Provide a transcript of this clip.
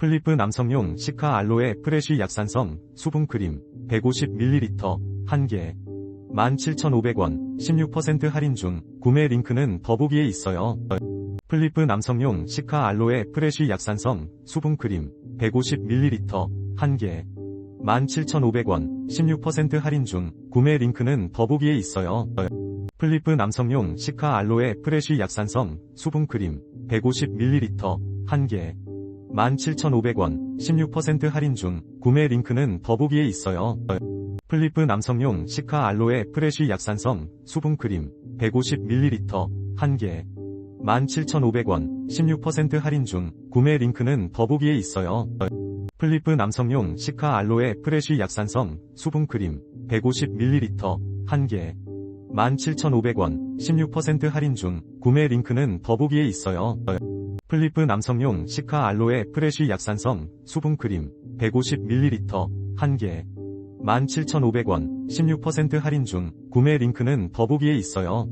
플리프 남성용 시카 알로에 프레쉬 약산성 수분 크림 150ml 1개 17,500원 16% 할인 중 구매 링크는 더보기에 있어요. 플리프 남성용 시카 알로에 프레쉬 약산성 수분 크림 150ml 1개 17,500원 16% 할인 중 구매 링크는 더보기에 있어요. 플리프 남성용 시카 알로에 프레쉬 약산성 수분 크림 150ml 1개 17,500원 16% 할인 중 구매 링크는 더보기에 있어요. 플리프 남성용 시카 알로에 프레쉬 약산성 수분 크림 150ml 1개 17,500원 16% 할인 중 구매 링크는 더보기에 있어요. 플리프 남성용 시카 알로에 프레쉬 약산성 수분 크림 150ml 1개 17,500원 16% 할인 중 구매 링크는 더보기에 있어요. 플리프 남성용 시카 알로에 프레쉬 약산성 수분 크림 150ml 1개 17,500원 16% 할인 중 구매 링크는 더보기에 있어요.